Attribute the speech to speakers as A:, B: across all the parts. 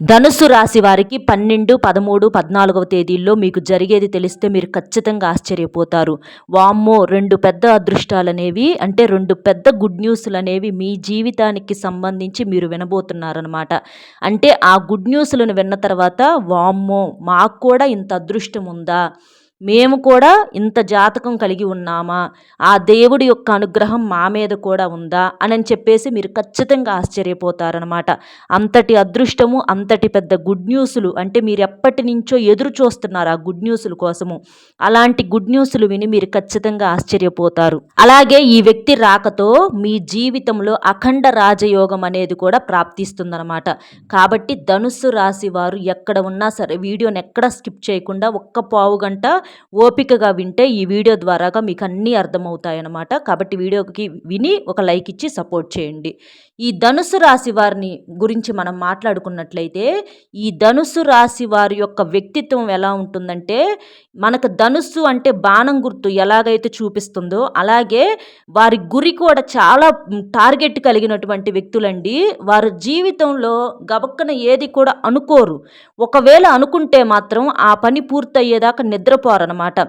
A: ధనుస్సు రాశి వారికి పన్నెండు పదమూడు పద్నాలుగవ తేదీల్లో మీకు జరిగేది తెలిస్తే మీరు ఖచ్చితంగా ఆశ్చర్యపోతారు. వామ్మో రెండు పెద్ద అదృష్టాలు అనేవి అంటే రెండు పెద్ద గుడ్ న్యూస్లు అనేవి మీ జీవితానికి సంబంధించి మీరు వినబోతున్నారనమాట అంటే ఆ గుడ్ న్యూస్లను విన్న తర్వాత వామ్మో మాకు కూడా ఇంత అదృష్టం ఉందా? మేము కూడా ఇంత జాతకం కలిగి ఉన్నామా? ఆ దేవుడి యొక్క అనుగ్రహం మా మీద కూడా ఉందా? అని చెప్పేసి మీరు ఖచ్చితంగా ఆశ్చర్యపోతారనమాట అంతటి అదృష్టము అంతటి పెద్ద గుడ్ న్యూస్లు అంటే మీరు ఎప్పటి నుంచో ఎదురు చూస్తున్నారు ఆ గుడ్ న్యూస్ల కోసము. అలాంటి గుడ్ న్యూస్లు విని మీరు ఖచ్చితంగా ఆశ్చర్యపోతారు. అలాగే ఈ వ్యక్తి రాకతో మీ జీవితంలో అఖండ రాజయోగం అనేది కూడా ప్రాప్తిస్తుందన్నమాట. కాబట్టి ధనుస్సు రాశి వారు ఎక్కడ ఉన్నా సరే వీడియోని ఎక్కడ స్కిప్ చేయకుండా ఒక్క పావు గంట ఓపికగా వింటే ఈ వీడియో ద్వారాగా మీకు అన్నీ అర్థమవుతాయన్నమాట. కాబట్టి వీడియోకి విని ఒక లైక్ ఇచ్చి సపోర్ట్ చేయండి. ఈ ధనుసు రాశి వారిని గురించి మనం మాట్లాడుకున్నట్లయితే ఈ ధనుసు రాశి వారి యొక్క వ్యక్తిత్వం ఎలా ఉంటుందంటే మనకు ధనుస్సు అంటే బాణం గుర్తు ఎలాగైతే చూపిస్తుందో అలాగే వారి గురి కూడా చాలా టార్గెట్ కలిగినటువంటి వ్యక్తులండి. వారి జీవితంలో గబక్కన ఏది కూడా అనుకోరు. ఒకవేళ అనుకుంటే మాత్రం ఆ పని పూర్తయ్యేదాకా నిద్రపోరనమాట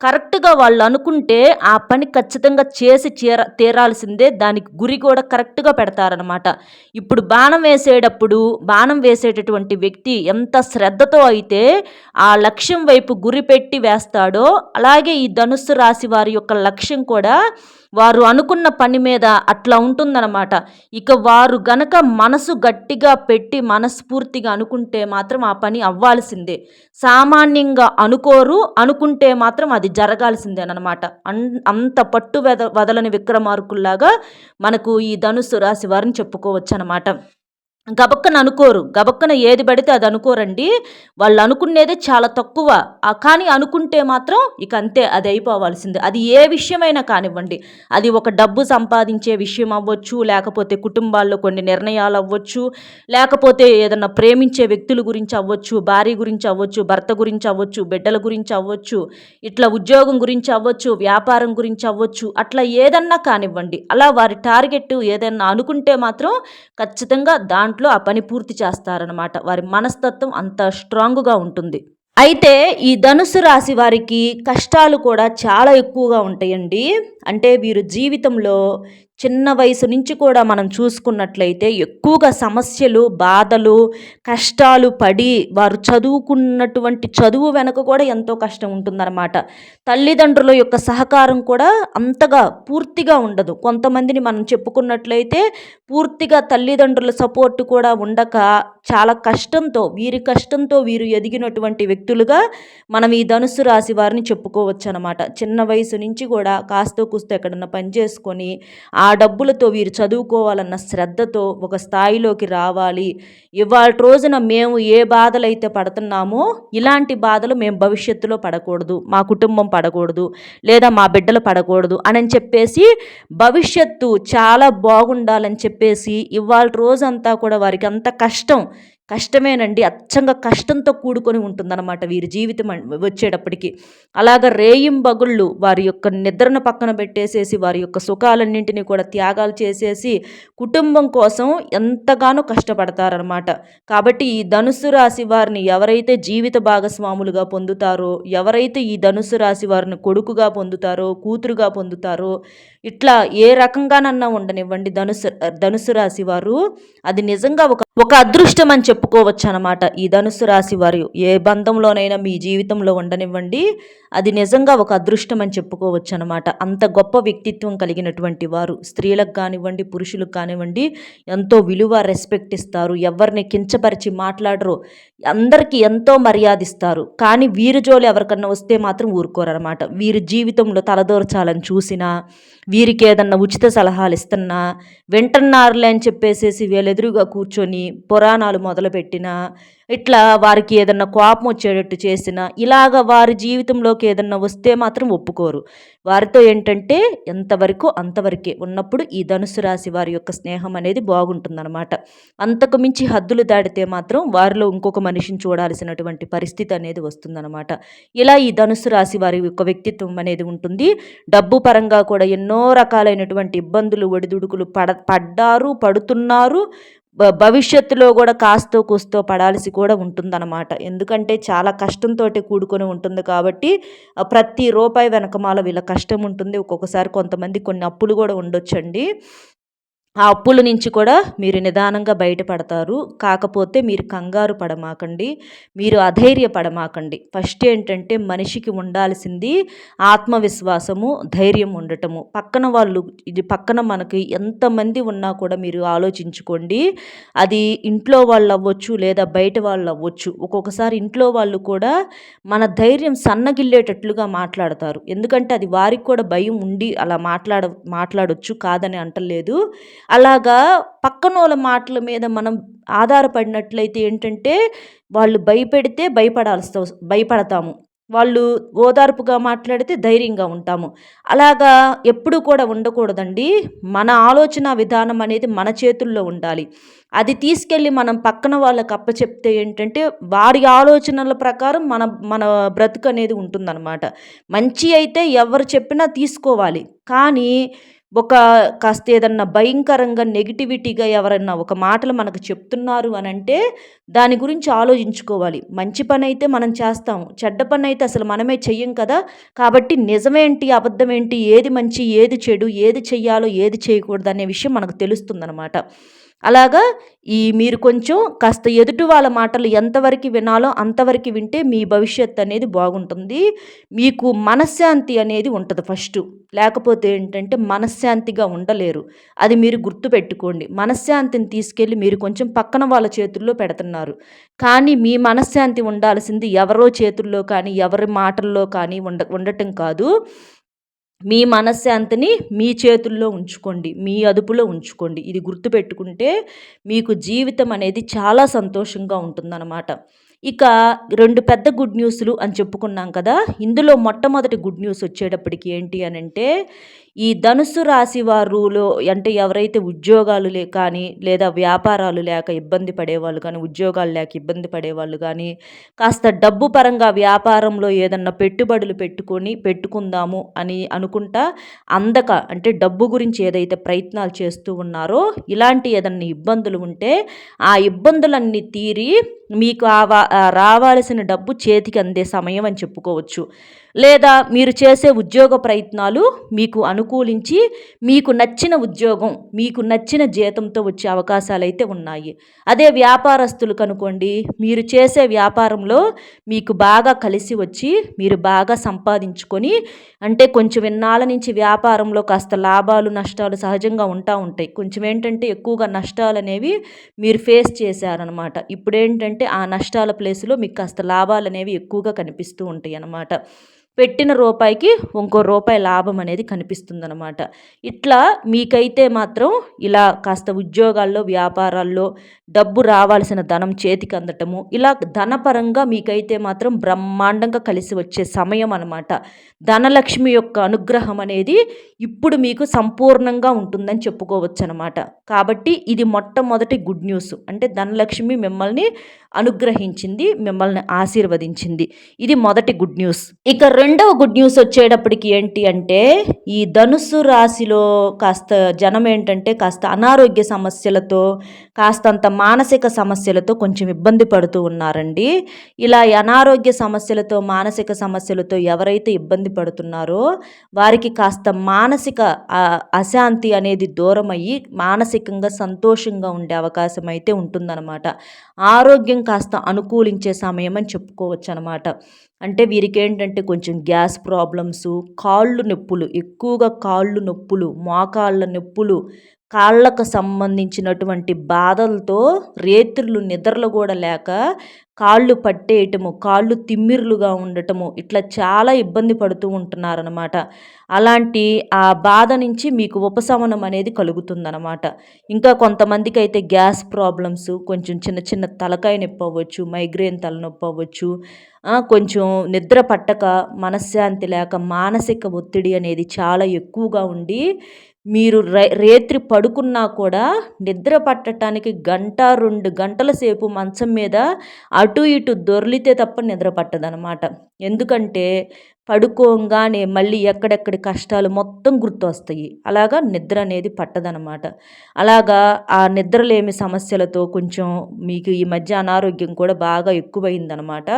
A: కరెక్ట్గా వాళ్ళు అనుకుంటే ఆ పని ఖచ్చితంగా చేసి చేర తీరాల్సిందే. దానికి గురి కూడా కరెక్ట్గా పెడతారనమాట ఇప్పుడు బాణం వేసేటప్పుడు బాణం వేసేటటువంటి వ్యక్తి ఎంత శ్రద్ధతో అయితే ఆ లక్ష్యం వైపు గురి పెట్టి వేస్తాడో అలాగే ఈ ధనుస్సు రాశి వారి యొక్క లక్ష్యం కూడా వారు అనుకున్న పని మీద అట్లా ఉంటుందన్నమాట. ఇక వారు గనక మనసు గట్టిగా పెట్టి మనస్ఫూర్తిగా అనుకుంటే మాత్రం ఆ పని అవ్వాల్సిందే. సామాన్యంగా అనుకోరు అనుకుంటే మాత్రం అది జరగాల్సిందేనమాట అన్ అంత పట్టు వెద వదలని విక్రమార్కుల్లాగా మనకు ఈ ధనుస్సు రాశి వారిని చెప్పుకోవచ్చు అనమాట గబక్కన అనుకోరు. గబక్కన ఏది పడితే అది అనుకోరండి. వాళ్ళు అనుకునేదే చాలా తక్కువ. కానీ అనుకుంటే మాత్రం ఇక అంతే అది అయిపోవాల్సిందే. అది ఏ విషయమైనా కానివ్వండి. అది ఒక డబ్బు సంపాదించే విషయం అవ్వచ్చు లేకపోతే కుటుంబాల్లో కొన్ని నిర్ణయాలు అవ్వచ్చు లేకపోతే ఏదన్నా ప్రేమించే వ్యక్తుల గురించి అవ్వచ్చు భార్య గురించి అవ్వచ్చు భర్త గురించి అవ్వచ్చు బిడ్డల గురించి అవ్వచ్చు ఇట్లా ఉద్యోగం గురించి అవ్వచ్చు వ్యాపారం గురించి అవ్వచ్చు అట్లా ఏదన్నా కానివ్వండి. అలా వారి టార్గెట్ ఏదన్నా అనుకుంటే మాత్రం ఖచ్చితంగా దాంట్లో దాంట్లో ఆ పని పూర్తి చేస్తారనమాట వారి మనస్తత్వం అంత స్ట్రాంగ్గా ఉంటుంది. అయితే ఈ ధనుసు రాశి వారికి కష్టాలు కూడా చాలా ఎక్కువగా ఉంటాయండి. అంటే వీరు జీవితంలో చిన్న వయసు నుంచి కూడా మనం చూసుకున్నట్లయితే ఎక్కువగా సమస్యలు బాధలు కష్టాలు పడి వారు చదువుకున్నటువంటి చదువు వెనక కూడా ఎంతో కష్టం ఉంటుందన్నమాట. తల్లిదండ్రుల యొక్క సహకారం కూడా అంతగా పూర్తిగా ఉండదు. కొంతమందిని మనం చెప్పుకున్నట్లయితే పూర్తిగా తల్లిదండ్రుల సపోర్ట్ కూడా ఉండక చాలా కష్టంతో వీరి కష్టంతో వీరు ఎదిగినటువంటి వ్యక్తులుగా మనం ఈ ధనుసు రాశి వారిని చెప్పుకోవచ్చు అనమాట చిన్న వయసు నుంచి కూడా కాస్త కూస్తో ఎక్కడన్నా పని చేసుకొని ఆ ఆ డబ్బులతో వీరు చదువుకోవాలన్న శ్రద్ధతో ఒక స్థాయిలోకి రావాలి. ఇవాళ రోజున మేము ఏ బాధలు అయితే పడుతున్నామో ఇలాంటి బాధలు మేము భవిష్యత్తులో పడకూడదు. మా కుటుంబం పడకూడదు. లేదా మా బిడ్డలు పడకూడదు అని చెప్పేసి భవిష్యత్తు చాలా బాగుండాలని చెప్పేసి ఇవాళ రోజంతా కూడా వారికి అంత కష్టం కష్టమేనండి. అచ్చంగా కష్టంతో కూడుకొని ఉంటుందన్నమాట వీరి జీవితం వచ్చేటప్పటికి. అలాగ రేయింబగుళ్ళు వారి యొక్క నిద్రను పక్కన పెట్టేసేసి వారి యొక్క సుఖాలన్నింటినీ కూడా త్యాగాలు చేసేసి కుటుంబం కోసం ఎంతగానో కష్టపడతారనమాట కాబట్టి ఈ ధనుసు రాశి వారిని ఎవరైతే జీవిత భాగస్వాములుగా పొందుతారో ఎవరైతే ఈ ధనుసు రాశి వారిని కొడుకుగా పొందుతారో కూతురుగా పొందుతారో ఇట్లా ఏ రకంగానన్నా ఉండనివ్వండి ధనుసు ధనుసు రాశి వారు. అది నిజంగా ఒక ఒక అదృష్టం అని చెప్పుకోవచ్చు అనమాట ఈ ధనుసు రాశి వారు ఏ బంధంలోనైనా మీ జీవితంలో ఉండనివ్వండి. అది నిజంగా ఒక అదృష్టం అని చెప్పుకోవచ్చు అనమాట అంత గొప్ప వ్యక్తిత్వం కలిగినటువంటి వారు స్త్రీలకు కానివ్వండి పురుషులకు కానివ్వండి ఎంతో విలువ రెస్పెక్ట్ ఇస్తారు. ఎవరిని కించపరిచి మాట్లాడరు అందరికీ ఎంతో మర్యాద ఇస్తారు. కానీ వీరి జోలు ఎవరికన్నా వస్తే మాత్రం ఊరుకోరనమాట వీరి జీవితంలో తలదోర్చాలని చూసినా వీరికి ఏదన్నా ఉచిత సలహాలు ఇస్తున్నా వింటున్నారులే అని చెప్పేసేసి వీళ్ళెదురుగా కూర్చొని పురాణాలు మొదలు మొదలుపెట్టిన ఇట్లా వారికి ఏదన్నా కోపం వచ్చేటట్టు చేసినా ఇలాగ వారి జీవితంలోకి ఏదన్నా వస్తే మాత్రం ఒప్పుకోరు. వారితో ఏంటంటే ఎంతవరకు అంతవరకే. ఉన్నప్పుడు ఈ ధనుసు రాశి వారి యొక్క స్నేహం అనేది బాగుంటుందన్నమాట. అంతకు మించి హద్దులు దాటితే మాత్రం వారిలో ఇంకొక మనిషిని చూడాల్సినటువంటి పరిస్థితి అనేది వస్తుందన్నమాట. ఇలా ఈ ధనుసు రాశి వారి యొక్క వ్యక్తిత్వం అనేది ఉంటుంది. డబ్బు పరంగా కూడా ఎన్నో రకాలైనటువంటి ఇబ్బందులు ఒడిదుడుకులు పడ పడ్డారు పడుతున్నారు. భవిష్యత్తులో కూడా కాస్తో కూస్తో పడాల్సి కూడా ఉంటుందన్నమాట. ఎందుకంటే చాలా కష్టంతో కూడుకొని ఉంటుంది కాబట్టి ప్రతి రూపాయి వెనకమాల వీళ్ళ కష్టం ఉంటుంది. ఒక్కొక్కసారి కొంతమంది కొన్ని అప్పులు కూడా ఉండొచ్చండి. ఆ అప్పుల నుంచి కూడా మీరు నిదానంగా బయటపడతారు. కాకపోతే మీరు కంగారు పడమాకండి. మీరు అధైర్య పడమాకండి ఫస్ట్ ఏంటంటే మనిషికి ఉండాల్సింది ఆత్మవిశ్వాసము ధైర్యం ఉండటము. పక్కన వాళ్ళు ఇది పక్కన మనకి ఎంతమంది ఉన్నా కూడా మీరు ఆలోచించుకోండి. అది ఇంట్లో వాళ్ళు అవ్వచ్చు లేదా బయట వాళ్ళు అవ్వచ్చు. ఒక్కొక్కసారి ఇంట్లో వాళ్ళు కూడా మన ధైర్యం సన్నగిల్లేటట్లుగా మాట్లాడతారు. ఎందుకంటే అది వారికి కూడా భయం ఉండి అలా మాట్లాడ మాట్లాడొచ్చు కాదని అంటలేదు. అలాగా పక్కనోళ్ళ మాటల మీద మనం ఆధారపడినట్లయితే ఏంటంటే వాళ్ళు భయపెడితే భయపడాల్సి భయపడతాము. వాళ్ళు ఓదార్పుగా మాట్లాడితే ధైర్యంగా ఉంటాము. అలాగా ఎప్పుడు కూడా ఉండకూడదండి. మన ఆలోచన విధానం అనేది మన చేతుల్లో ఉండాలి. అది తీసుకెళ్ళి మనం పక్కన వాళ్ళకి అప్పచెప్తే ఏంటంటే వారి ఆలోచనల ప్రకారం మన మన బ్రతుకు అనేది ఉంటుందన్నమాట. మంచి అయితే ఎవరు చెప్పినా తీసుకోవాలి. కానీ ఒక కాస్త ఏదన్నా భయంకరంగా నెగిటివిటీగా ఎవరన్నా ఒక మాటలు మనకు చెప్తున్నారు అని అంటే దాని గురించి ఆలోచించుకోవాలి. మంచి పని అయితే మనం చేస్తాము. చెడ్డ పని అయితే అసలు మనమే చెయ్యం కదా? కాబట్టి నిజమేంటి? అబద్ధం ఏంటి ఏది మంచి? ఏది చెడు? ఏది చెయ్యాలో? ఏది చేయకూడదు అనే విషయం మనకు తెలుస్తుందన్నమాట. అలాగా ఈ మీరు కొంచెం కాస్త ఎదుటి వాళ్ళ మాటలు ఎంతవరకు వినాలో అంతవరకు వింటే మీ భవిష్యత్ అనేది బాగుంటుంది. మీకు మనశ్శాంతి అనేది ఉంటుంది ఫస్ట్. లేకపోతే ఏంటంటే మనశ్శాంతిగా ఉండలేరు. అది మీరు గుర్తుపెట్టుకోండి. మనశ్శాంతిని తీసుకెళ్ళి మీరు కొంచెం పక్కన వాళ్ళ చేతుల్లో పెడుతున్నారు. కానీ మీ మనశ్శాంతి ఉండాల్సింది ఎవరో చేతుల్లో కానీ ఎవరి మాటల్లో కానీ ఉండ ఉండటం కాదు. మీ మనశ్శాంతిని మీ చేతుల్లో ఉంచుకోండి మీ అదుపులో ఉంచుకోండి. ఇది గుర్తుపెట్టుకుంటే మీకు జీవితం అనేది చాలా సంతోషంగా ఉంటుందన్నమాట. ఇక రెండు పెద్ద గుడ్ న్యూస్లు అని చెప్పుకున్నాం కదా ఇందులో మొట్టమొదటి గుడ్ న్యూస్ వచ్చేటప్పటికి ఏంటి అని అంటే ఈ ధనుసు రాశి వారులో అంటే ఎవరైతే ఉద్యోగాలు లే కానీ లేదా వ్యాపారాలు లేక ఇబ్బంది పడేవాళ్ళు కానీ ఉద్యోగాలు లేక ఇబ్బంది పడేవాళ్ళు కానీ కాస్త డబ్బు పరంగా వ్యాపారంలో ఏదన్నా పెట్టుబడులు పెట్టుకొని పెట్టుకుందాము అని అనుకుంటా అందక అంటే డబ్బు గురించి ఏదైతే ప్రయత్నాలు చేస్తూ ఉన్నారో ఇలాంటి ఏదన్నా ఇబ్బందులు ఉంటే ఆ ఇబ్బందులన్నీ తీరి మీకు ఆ రావాల్సిన డబ్బు చేతికి అందే సమయం అని చెప్పుకోవచ్చు. లేదా మీరు చేసే ఉద్యోగ ప్రయత్నాలు మీకు అనుకూలించి మీకు నచ్చిన ఉద్యోగం మీకు నచ్చిన జీతంతో వచ్చే అవకాశాలు అయితే ఉన్నాయి. అదే వ్యాపారస్తులు కనుకోండి మీరు చేసే వ్యాపారంలో మీకు బాగా కలిసి వచ్చి మీరు బాగా సంపాదించుకొని అంటే కొంచెం ఇన్నాళ్ళ నుంచి వ్యాపారంలో కాస్త లాభాలు నష్టాలు సహజంగా ఉంటా ఉంటాయి. కొంచెం ఏంటంటే ఎక్కువగా నష్టాలు అనేవి మీరు ఫేస్ చేశారనమాట. ఇప్పుడు ఏంటంటే ఆ నష్టాల ప్లేస్లో మీకు కాస్త లాభాలు అనేవి ఎక్కువగా కనిపిస్తూ ఉంటాయి అన్నమాట పెట్టిన రూపాయికి ఇంకో రూపాయి లాభం అనేది కనిపిస్తుందన్నమాట. ఇట్లా మీకైతే మాత్రం ఇలా కాస్త ఉద్యోగాల్లో వ్యాపారాల్లో డబ్బు రావాల్సిన ధనం చేతికి అందటము ఇలా ధనపరంగా మీకైతే మాత్రం బ్రహ్మాండంగా కలిసి వచ్చే సమయం అనమాట ధనలక్ష్మి యొక్క అనుగ్రహం అనేది ఇప్పుడు మీకు సంపూర్ణంగా ఉంటుందని చెప్పుకోవచ్చు అనమాట కాబట్టి ఇది మొట్టమొదటి గుడ్ న్యూస్. అంటే ధనలక్ష్మి మిమ్మల్ని అనుగ్రహించింది మిమ్మల్ని ఆశీర్వదించింది. ఇది మొదటి గుడ్ న్యూస్. ఇక రెండవ గుడ్ న్యూస్ వచ్చేటప్పటికి ఏంటి అంటే ఈ ధనుసు రాశిలో కాస్త జనం ఏంటంటే కాస్త అనారోగ్య సమస్యలతో కాస్తంత మానసిక సమస్యలతో కొంచెం ఇబ్బంది పడుతూ ఉన్నారండి. ఇలా అనారోగ్య సమస్యలతో మానసిక సమస్యలతో ఎవరైతే ఇబ్బంది పడుతున్నారో వారికి కాస్త మానసిక అశాంతి అనేది దూరం అయ్యి మానసికంగా సంతోషంగా ఉండే అవకాశం అయితే ఉంటుందన్నమాట. ఆరోగ్యం కాస్త అనుకూలించే సమయం అని చెప్పుకోవచ్చు అనమాట అంటే వీరికి ఏంటంటే కొంచెం గ్యాస్ ప్రాబ్లమ్స్ కాళ్ళు నొప్పులు ఎక్కువగా కాళ్ళు నొప్పులు మోకాళ్ళ నొప్పులు కాళ్ళకు సంబంధించినటువంటి బాధలతో రేత్రులు నిద్రలు కూడా లేక కాళ్ళు పట్టేయటము కాళ్ళు తిమ్మిర్లుగా ఉండటము ఇట్లా చాలా ఇబ్బంది పడుతూ ఉంటున్నారనమాట అలాంటి ఆ బాధ నుంచి మీకు ఉపశమనం అనేది కలుగుతుందనమాట ఇంకా కొంతమందికి అయితే గ్యాస్ ప్రాబ్లమ్స్ కొంచెం చిన్న చిన్న తలకాయ నొప్పి అవ్వచ్చు మైగ్రేన్ తలనొప్పి అవ్వచ్చు కొంచెం నిద్ర పట్టక మనశ్శాంతి లేక మానసిక ఒత్తిడి అనేది చాలా ఎక్కువగా ఉండి మీరు రేత్రి పడుకున్నా కూడా నిద్ర పట్టడానికి గంట రెండు గంటల సేపు మంచం మీద అటు ఇటు దొర్లితే తప్ప నిద్ర పట్టదనమాట ఎందుకంటే పడుకోగానే మళ్ళీ ఎక్కడెక్కడి కష్టాలు మొత్తం గుర్తొస్తాయి. అలాగా నిద్ర అనేది పట్టదనమాట అలాగా ఆ నిద్రలేమి సమస్యలతో కొంచెం మీకు ఈ మధ్య అనారోగ్యం కూడా బాగా ఎక్కువైందనమాట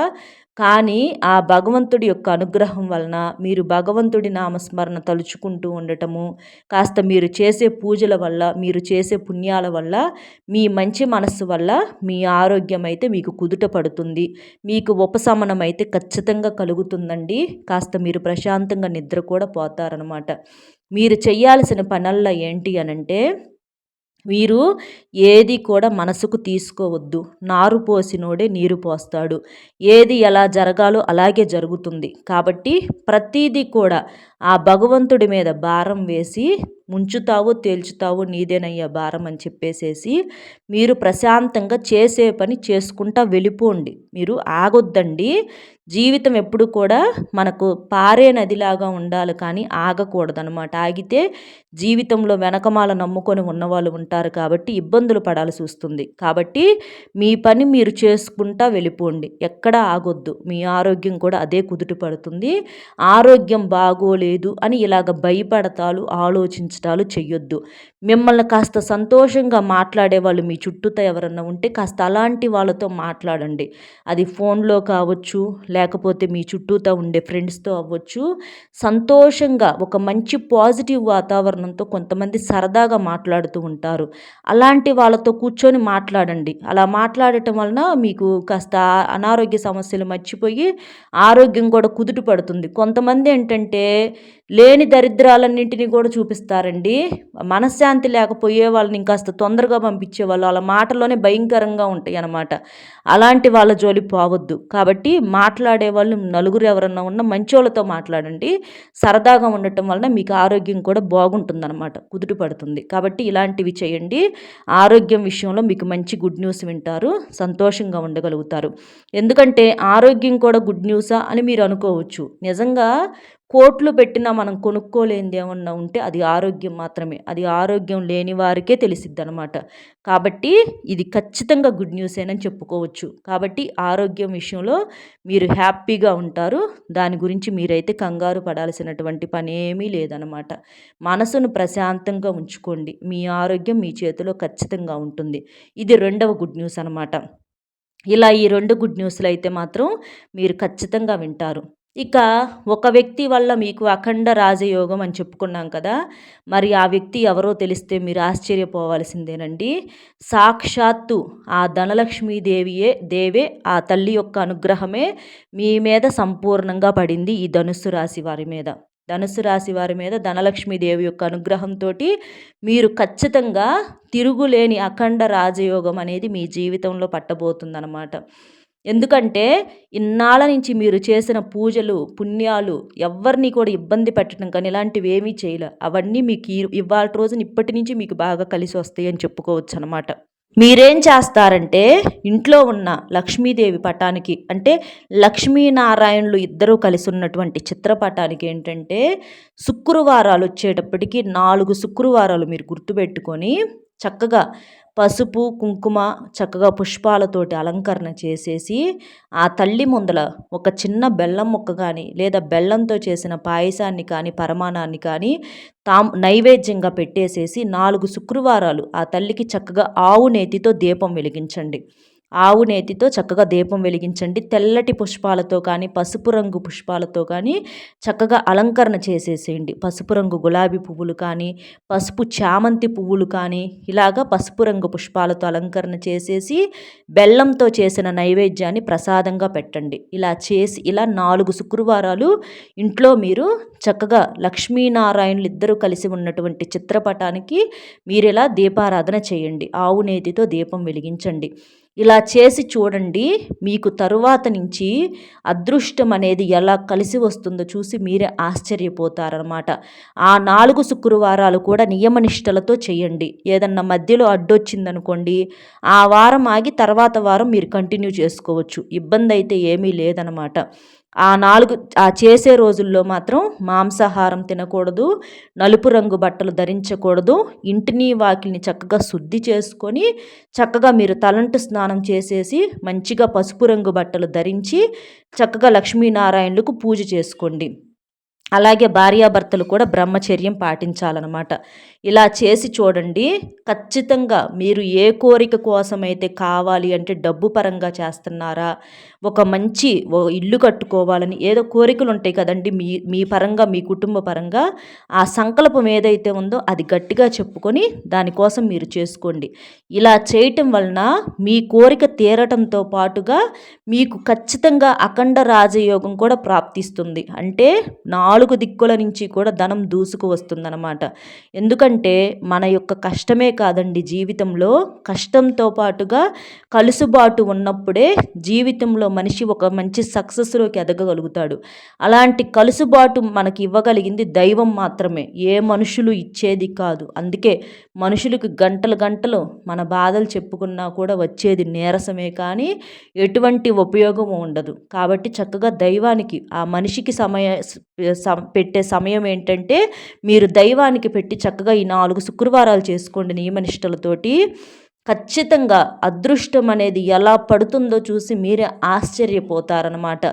A: కానీ ఆ భగవంతుడి యొక్క అనుగ్రహం వలన మీరు భగవంతుడి నామస్మరణ తలుచుకుంటూ ఉండటము కాస్త మీరు చేసే పూజల వల్ల మీరు చేసే పుణ్యాల వల్ల మీ మంచి మనస్సు వల్ల మీ ఆరోగ్యం అయితే మీకు కుదుట పడుతుంది. మీకు ఉపశమనం అయితే ఖచ్చితంగా కలుగుతుందండి. కాస్త మీరు ప్రశాంతంగా నిద్ర కూడా పోతారనమాట. మీరు చేయాల్సిన పనుల్లో ఏంటి అనంటే వీరు ఏది కూడా మనసుకు తీసుకోవద్దు. నారు పోసినోడే నీరు పోస్తాడు. ఏది ఎలా జరగాలో అలాగే జరుగుతుంది. కాబట్టి ప్రతీది కూడా ఆ భగవంతుడి మీద భారం వేసి ముంచుతావు తేల్చుతావు నీదేనయ్యా భారం అని చెప్పేసేసి మీరు ప్రశాంతంగా చేసే పని చేసుకుంటా వెళ్ళిపోండి. మీరు ఆగొద్దండి. జీవితం ఎప్పుడు కూడా మనకు పారే నదిలాగా ఉండాలి కానీ ఆగకూడదనమాట ఆగితే జీవితంలో వెనకమాల నమ్ముకొని ఉన్నవాళ్ళు ఉంటారు కాబట్టి ఇబ్బందులు పడాల్సి వస్తుంది. కాబట్టి మీ పని మీరు చేసుకుంటా వెళ్ళిపోండి. ఎక్కడ ఆగొద్దు. మీ ఆరోగ్యం కూడా అదే కుదుట పడుతుంది. ఆరోగ్యం బాగోలేదు అని ఇలాగ భయపడతాలు కష్టాలు చెయ్యొద్దు. మిమ్మల్ని కాస్త సంతోషంగా మాట్లాడే వాళ్ళు మీ చుట్టూతో ఎవరన్నా ఉంటే కాస్త అలాంటి వాళ్ళతో మాట్లాడండి. అది ఫోన్లో కావచ్చు లేకపోతే మీ చుట్టూతో ఉండే ఫ్రెండ్స్తో అవ్వచ్చు. సంతోషంగా ఒక మంచి పాజిటివ్ వాతావరణంతో కొంతమంది సరదాగా మాట్లాడుతూ ఉంటారు. అలాంటి వాళ్ళతో కూర్చొని మాట్లాడండి. అలా మాట్లాడటం వలన మీకు కాస్త అనారోగ్య సమస్యలు మర్చిపోయి ఆరోగ్యం కూడా కుదుట పడుతుంది. కొంతమంది ఏంటంటే లేని దరిద్రాలన్నింటినీ కూడా చూపిస్తారండి. మనశ్శాంతి లేకపోయే వాళ్ళని ఇంకాస్త తొందరగా పంపించేవాళ్ళు వాళ్ళ మాటలోనే భయంకరంగా ఉంటాయి అన్నమాట అలాంటి వాళ్ళ జోలి పోవద్దు. కాబట్టి మాట్లాడే వాళ్ళు నలుగురు ఎవరన్నా ఉన్న మంచోళ్ళతో మాట్లాడండి. సరదాగా ఉండటం వలన మీకు ఆరోగ్యం కూడా బాగుంటుందన్నమాట. కుదుటి పడుతుంది. కాబట్టి ఇలాంటివి చేయండి. ఆరోగ్యం విషయంలో మీకు మంచి గుడ్ న్యూస్ వింటారు. సంతోషంగా ఉండగలుగుతారు. ఎందుకంటే ఆరోగ్యం కూడా గుడ్ న్యూసా అని మీరు అనుకోవచ్చు. నిజంగా కోట్లు పెట్టినా మనం కొనుక్కోలేనిది ఏమన్నా ఉంటే అది ఆరోగ్యం మాత్రమే. అది ఆరోగ్యం లేని వారికే తెలిసిద్ది అనమాట కాబట్టి ఇది ఖచ్చితంగా గుడ్ న్యూస్ అని చెప్పుకోవచ్చు. కాబట్టి ఆరోగ్యం విషయంలో మీరు హ్యాపీగా ఉంటారు. దాని గురించి మీరైతే కంగారు పడాల్సినటువంటి పని ఏమీ లేదనమాట మనసును ప్రశాంతంగా ఉంచుకోండి. మీ ఆరోగ్యం మీ చేతిలో ఖచ్చితంగా ఉంటుంది. ఇది రెండవ గుడ్ న్యూస్ అనమాట ఇలా ఈ రెండు గుడ్ న్యూస్లు అయితే మాత్రం మీరు ఖచ్చితంగా వింటారు. ఇక ఒక వ్యక్తి వల్ల మీకు అఖండ రాజయోగం అని చెప్పుకున్నాం కదా మరి ఆ వ్యక్తి ఎవరో తెలిస్తే మీరు ఆశ్చర్యపోవాల్సిందేనండి. సాక్షాత్తు ఆ ధనలక్ష్మీదేవియే దేవే ఆ తల్లి యొక్క అనుగ్రహమే మీ మీద సంపూర్ణంగా పడింది ఈ ధనుస్సు రాశి వారి మీద. ధనుసు రాశి వారి మీద ధనలక్ష్మీదేవి యొక్క అనుగ్రహంతో మీరు ఖచ్చితంగా తిరుగులేని అఖండ రాజయోగం అనేది మీ జీవితంలో పట్టబోతుందన్నమాట. ఎందుకంటే ఇన్నాళ్ళ నుంచి మీరు చేసిన పూజలు పుణ్యాలు ఎవరిని కూడా ఇబ్బంది పెట్టడం కానీ ఇలాంటివి ఏమీ చేయలే. అవన్నీ మీకు ఇవాళ రోజున ఇప్పటి నుంచి మీకు బాగా కలిసి వస్తాయి అని చెప్పుకోవచ్చు అనమాట మీరేం చేస్తారంటే ఇంట్లో ఉన్న లక్ష్మీదేవి పటానికి అంటే లక్ష్మీనారాయణులు ఇద్దరూ కలిసి ఉన్నటువంటి చిత్రపటానికి ఏంటంటే శుక్రవారాలు వచ్చేటప్పటికి నాలుగు శుక్రవారాలు మీరు గుర్తుపెట్టుకొని చక్కగా పసుపు కుంకుమ చక్కగా పుష్పాలతోటి అలంకరణ చేసేసి ఆ తల్లి ముందల ఒక చిన్న బెల్లం ముక్క కానీ లేదా బెల్లంతో చేసిన పాయసాన్ని కానీ పరమాణాన్ని కానీ తాం నైవేద్యంగా పెట్టేసేసి నాలుగు శుక్రవారాలు ఆ తల్లికి చక్కగా ఆవు నేతితో దీపం వెలిగించండి. ఆవు నేతితో చక్కగా దీపం వెలిగించండి. తెల్లటి పుష్పాలతో కానీ పసుపు రంగు పుష్పాలతో కానీ చక్కగా అలంకరణ చేసేసేయండి. పసుపు రంగు గులాబీ పువ్వులు కానీ పసుపు చామంతి పువ్వులు కానీ ఇలాగా పసుపు రంగు పుష్పాలతో అలంకరణ చేసేసి బెల్లంతో చేసిన నైవేద్యాన్ని ప్రసాదంగా పెట్టండి. ఇలా చేసి ఇలా నాలుగు శుక్రవారాలు ఇంట్లో మీరు చక్కగా లక్ష్మీనారాయణులు ఇద్దరు కలిసి ఉన్నటువంటి చిత్రపటానికి మీరు ఇలా దీపారాధన చేయండి. ఆవు నేతితో దీపం వెలిగించండి. ఇలా చేసి చూడండి మీకు తరువాత నుంచి అదృష్టం అనేది ఎలా కలిసి వస్తుందో చూసి మీరే ఆశ్చర్యపోతారనమాట ఆ నాలుగు శుక్రవారాలు కూడా నియమనిష్టలతో చేయండి. ఏదన్నా మధ్యలో అడ్డొచ్చిందనుకోండి ఆ వారం ఆగి తర్వాత వారం మీరు కంటిన్యూ చేసుకోవచ్చు. ఇబ్బంది అయితే ఏమీ లేదనమాట ఆ నాలుగు ఆ చేసే రోజుల్లో మాత్రం మాంసాహారం తినకూడదు నలుపు రంగు బట్టలు ధరించకూడదు ఇంటిని వాకిల్ని చక్కగా శుద్ధి చేసుకొని చక్కగా మీరు తలంటు స్నానం చేసేసి మంచిగా పసుపు రంగు బట్టలు ధరించి చక్కగా లక్ష్మీనారాయణులకు పూజ చేసుకోండి. అలాగే భార్యాభర్తలు కూడా బ్రహ్మచర్యం పాటించాలన్నమాట. ఇలా చేసి చూడండి ఖచ్చితంగా మీరు ఏ కోరిక కోసమైతే కావాలి అంటే డబ్బు పరంగా చేస్తున్నారా ఒక మంచి ఓ ఇల్లు కట్టుకోవాలని ఏదో కోరికలు ఉంటాయి కదండి మీ మీ పరంగా మీ కుటుంబ పరంగా ఆ సంకల్పం ఏదైతే ఉందో అది గట్టిగా చెప్పుకొని దానికోసం మీరు చేసుకోండి. ఇలా చేయటం వలన మీ కోరిక తీరటంతో పాటుగా మీకు ఖచ్చితంగా అఖండ రాజయోగం కూడా ప్రాప్తిస్తుంది. అంటే నాలుగు దిక్కుల నుంచి కూడా ధనం దూసుకు వస్తుందన్నమాట. ఎందుకంటే మన యొక్క కష్టమే కాదండి జీవితంలో. కష్టంతో పాటుగా కలుసుబాటు ఉన్నప్పుడే జీవితంలో మనిషి ఒక మంచి సక్సెస్లోకి ఎదగగలుగుతాడు. అలాంటి కలుసుబాటు మనకి ఇవ్వగలిగింది దైవం మాత్రమే. ఏ మనుషులు ఇచ్చేది కాదు. అందుకే మనుషులకు గంటలు గంటలు మన బాధలు చెప్పుకున్నా కూడా వచ్చేది నీరసమే కానీ ఎటువంటి ఉపయోగము ఉండదు. కాబట్టి చక్కగా దైవానికి ఆ మనిషికి సమయ పెట్టే సమయం ఏంటంటే మీరు దైవానికి పెట్టి చక్కగా ఈ నాలుగు శుక్రవారాలు చేసుకోండి నియమనిష్టలతోటి. ఖచ్చితంగా అదృష్టం అనేది ఎలా పడుతుందో చూసి మీరే ఆశ్చర్యపోతారనమాట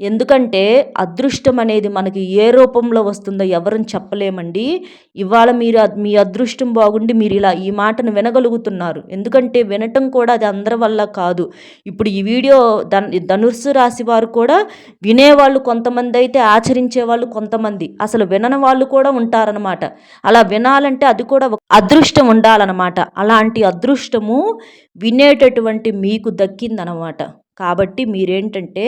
A: ఎందుకంటే అదృష్టం అనేది మనకి ఏ రూపంలో వస్తుందో ఎవరని చెప్పలేమండి. ఇవాళ మీరు మీ అదృష్టం బాగుండి మీరు ఇలా ఈ మాటను వినగలుగుతున్నారు. ఎందుకంటే వినటం కూడా అది అందరి వల్ల కాదు. ఇప్పుడు ఈ వీడియో ధన్ ధనుస్సు రాశి వారు కూడా వినేవాళ్ళు కొంతమంది అయితే ఆచరించే వాళ్ళు కొంతమంది. అసలు వినని వాళ్ళు కూడా ఉంటారనమాట అలా వినాలంటే అది కూడా అదృష్టం ఉండాలన్నమాట. అలాంటి అదృష్టం అదృష్టము వినేటటువంటి మీకు దక్కిందనమాట. కాబట్టి మీరేంటంటే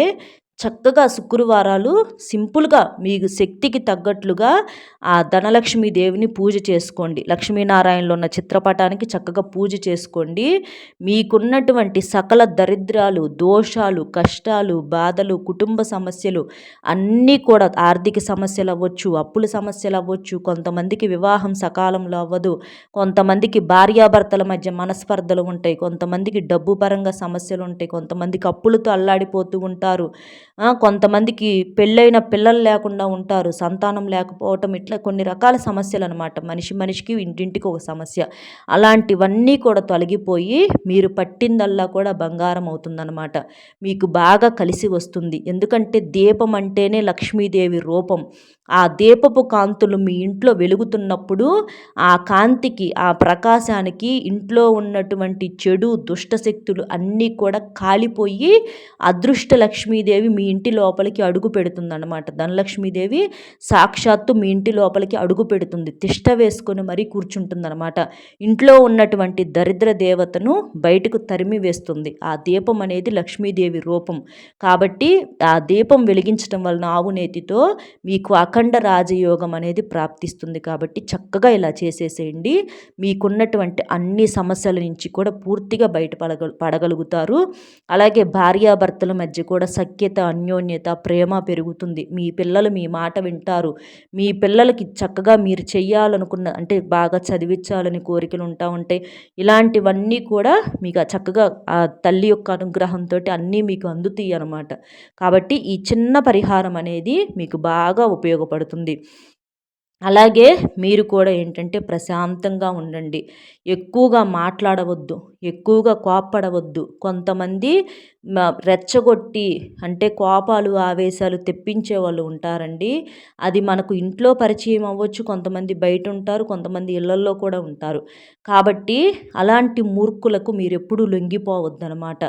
A: చక్కగా శుక్రవారాలు సింపుల్గా మీకు శక్తికి తగ్గట్లుగా ఆ ధనలక్ష్మీ దేవిని పూజ చేసుకోండి. లక్ష్మీనారాయణలో ఉన్న చిత్రపటానికి చక్కగా పూజ చేసుకోండి. మీకున్నటువంటి సకల దరిద్రాలు దోషాలు కష్టాలు బాధలు కుటుంబ సమస్యలు అన్నీ కూడా ఆర్థిక సమస్యలు అవ్వచ్చు అప్పుల సమస్యలు అవ్వచ్చు కొంతమందికి వివాహం సకాలంలో అవ్వదు కొంతమందికి భార్యాభర్తల మధ్య మనస్పర్ధలు ఉంటాయి కొంతమందికి డబ్బు పరంగా సమస్యలు ఉంటాయి కొంతమందికి అప్పులతో అల్లాడిపోతూ ఉంటారు. కొంతమందికి పెళ్ళైన పిల్లలు లేకుండా ఉంటారు. సంతానం లేకపోవటం ఇట్లా కొన్ని రకాల సమస్యలు అనమాట మనిషి మనిషికి ఇంటింటికి ఒక సమస్య. అలాంటివన్నీ కూడా తొలగిపోయి మీరు పట్టిందల్లా కూడా బంగారం అవుతుందన్నమాట మీకు బాగా కలిసి వస్తుంది. ఎందుకంటే దీపం అంటేనే లక్ష్మీదేవి రూపం. ఆ దీపపు కాంతులు మీ ఇంట్లో వెలుగుతున్నప్పుడు ఆ కాంతికి ఆ ప్రకాశానికి ఇంట్లో ఉన్నటువంటి చెడు దుష్టశక్తులు అన్నీ కూడా కాలిపోయి అదృష్ట లక్ష్మీదేవి మీ ఇంటి లోపలికి అడుగు పెడుతుందన్నమాట. ధనలక్ష్మీదేవి సాక్షాత్తు మీ ఇంటి లోపలికి అడుగు పెడుతుంది. తిష్ట వేసుకొని మరీ కూర్చుంటుందన్నమాట. ఇంట్లో ఉన్నటువంటి దరిద్ర దేవతను బయటకు తరిమి వేస్తుంది. ఆ దీపం అనేది లక్ష్మీదేవి రూపం. కాబట్టి ఆ దీపం వెలిగించడం వలన ఆవునేతితో మీకు అఖండ రాజయోగం అనేది ప్రాప్తిస్తుంది. కాబట్టి చక్కగా ఇలా చేసేసేయండి. మీకున్నటువంటి అన్ని సమస్యల నుంచి కూడా పూర్తిగా బయటపడగ పడగలుగుతారు. అలాగే భార్యాభర్తల మధ్య కూడా సఖ్యత అన్యోన్యత ప్రేమ పెరుగుతుంది. మీ పిల్లలు మీ మాట వింటారు. మీ పిల్లలకి చక్కగా మీరు చెయ్యాలనుకున్న అంటే బాగా చదివించాలని కోరికలు ఉంటా ఉంటాయి ఇలాంటివన్నీ కూడా మీకు చక్కగా ఆ తల్లి యొక్క అనుగ్రహంతో అన్నీ మీకు అందుతాయి అనమాట కాబట్టి ఈ చిన్న పరిహారం అనేది మీకు బాగా ఉపయోగపడుతుంది. అలాగే మీరు కూడా ఏంటంటే ప్రశాంతంగా ఉండండి. ఎక్కువగా మాట్లాడవద్దు. ఎక్కువగా కోప్పడవద్దు. కొంతమంది రెచ్చగొట్టి అంటే కోపాలు ఆవేశాలు తెప్పించే వాళ్ళు ఉంటారండి. అది మనకు ఇంట్లో పరిచయం అవ్వచ్చు. కొంతమంది బయట ఉంటారు. కొంతమంది ఇళ్ళల్లో కూడా ఉంటారు. కాబట్టి అలాంటి మూర్ఖులకు మీరు ఎప్పుడూ లొంగిపోవద్దనమాట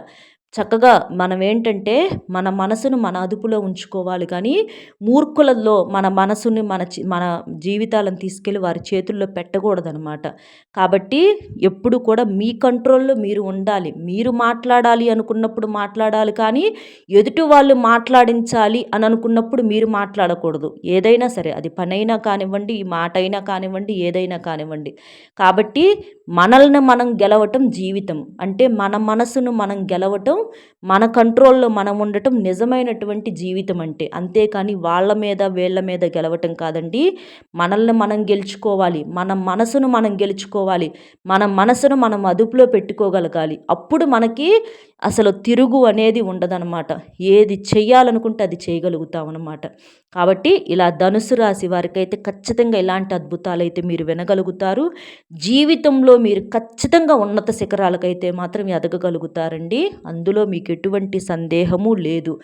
A: చక్కగా మనం ఏంటంటే మన మనసును మన అదుపులో ఉంచుకోవాలి. కానీ మూర్ఖులలో మన మనసుని మన మన జీవితాలను తీసుకెళ్ళి వారి చేతుల్లో పెట్టకూడదనమాట. కాబట్టి ఎప్పుడు కూడా మీ కంట్రోల్లో మీరు ఉండాలి. మీరు మాట్లాడాలి అనుకున్నప్పుడు మాట్లాడాలి కానీ ఎదుటి వాళ్ళు మాట్లాడించాలి అని అనుకున్నప్పుడు మీరు మాట్లాడకూడదు. ఏదైనా సరే అది పనైనా కానివ్వండి ఈ మాట అయినా కానివ్వండి ఏదైనా కానివ్వండి. కాబట్టి మనల్ని మనం గెలవటం జీవితం. అంటే మన మనసును మనం గెలవటం మన కంట్రోల్లో మనం ఉండటం నిజమైనటువంటి జీవితం అంటే. అంతేకాని వాళ్ళ మీద వీళ్ళ మీద గెలవటం కాదండి. మనల్ని మనం గెలుచుకోవాలి. మన మనసును మనం గెలుచుకోవాలి. మన మనసును మనం అదుపులో పెట్టుకోగలగాలి. అప్పుడు మనకి అసలు తిరుగు అనేది ఉండదన్నమాట. ఏది చెయ్యాలనుకుంటే అది చేయగలుగుతాం అన్నమాట కాబట్టి ఇలా ధనుసు రాశి వారికి అయితే ఖచ్చితంగా ఇలాంటి అద్భుతాలు అయితే మీరు వినగలుగుతారు. జీవితంలో మీరు ఖచ్చితంగా ఉన్నత శిఖరాలకైతే మాత్రం ఎదగగలుగుతారండి. అందులో మీకు ఎటువంటి సందేహము లేదు.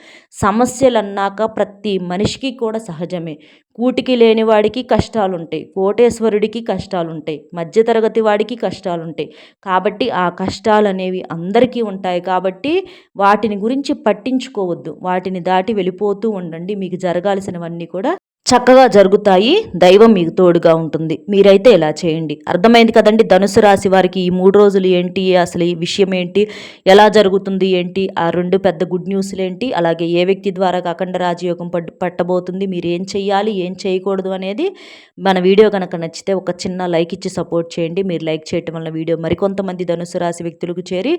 A: సమస్యలు అన్నాక ప్రతి మనిషికి కూడా సహజమే. కూటికి లేని వాడికి కష్టాలు ఉంటాయి కోటేశ్వరుడికి కష్టాలుంటాయి. మధ్యతరగతి వాడికి కష్టాలు ఉంటాయి కాబట్టి ఆ కష్టాలు అనేవి అందరికీ ఉంటాయి. కాబట్టి వాటిని గురించి పట్టించుకోవద్దు. వాటిని దాటి వెళ్ళిపోతూ ఉండండి. మీకు జరగాల్సినవన్నీ కూడా చక్కగా జరుగుతాయి. దైవం మీకు తోడుగా ఉంటుంది. మీరైతే ఇలా చేయండి. అర్థమైంది కదండి? ధనుసు రాశి వారికి ఈ మూడు రోజులు ఏంటి? అసలు ఈ విషయం ఏంటి? ఎలా జరుగుతుంది ఏంటి? ఆ రెండు పెద్ద గుడ్ న్యూస్లు ఏంటి? అలాగే ఏ వ్యక్తి ద్వారా అఖండ రాజయోగం పట్టు పట్టబోతుంది? మీరు ఏం చేయాలి ఏం చేయకూడదు అనేది మన వీడియో కనుక నచ్చితే ఒక చిన్న లైక్ ఇచ్చి సపోర్ట్ చేయండి. మీరు లైక్ చేయటం వల్ల వీడియో మరికొంతమంది ధనుసు రాశి వ్యక్తులకు చేరి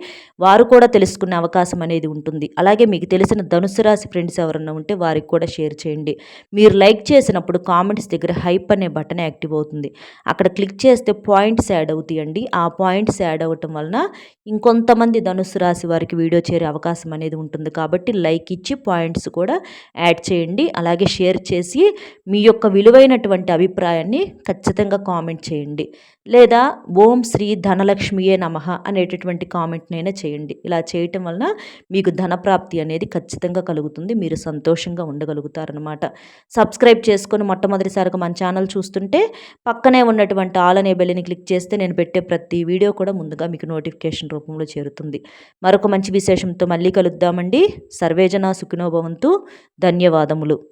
A: వారు కూడా తెలుసుకునే అవకాశం అనేది ఉంటుంది. అలాగే మీకు తెలిసిన ధనుసు రాశి ఫ్రెండ్స్ ఎవరన్నా ఉంటే వారికి కూడా షేర్ చేయండి. మీరు లైక్ చేసినప్పుడు కామెంట్స్ దగ్గర హైప్ అనే బటన్ యాక్టివ్ అవుతుంది. అక్కడ క్లిక్ చేస్తే పాయింట్స్ యాడ్ అవుతాయండి. ఆ పాయింట్స్ యాడ్ అవ్వటం వలన ఇంకొంతమంది ధనుసు రాశి వారికి వీడియో చేరే అవకాశం అనేది ఉంటుంది. కాబట్టి లైక్ ఇచ్చి పాయింట్స్ కూడా యాడ్ చేయండి. అలాగే షేర్ చేసి మీ యొక్క విలువైనటువంటి అభిప్రాయాన్ని ఖచ్చితంగా కామెంట్ చేయండి. లేదా ఓం శ్రీ ధనలక్ష్మియే నమ అనేటటువంటి కామెంట్నైనా చేయండి. ఇలా చేయటం వలన మీకు ధనప్రాప్తి అనేది ఖచ్చితంగా కలుగుతుంది. మీరు సంతోషంగా ఉండగలుగుతారనమాట సబ్స్క్రైబ్ చేసుకొని మొట్టమొదటిసారిగా మన ఛానల్ చూస్తుంటే పక్కనే ఉన్నటువంటి ఆల్ అనే బెల్లిని క్లిక్ చేస్తే నేను పెట్టే ప్రతి వీడియో కూడా ముందుగా మీకు నోటిఫికేషన్ రూపంలో చేరుతుంది. మరొక మంచి విశేషంతో మళ్ళీ కలుద్దామండి. సర్వేజన సుఖినోభవంతు ధన్యవాదములు.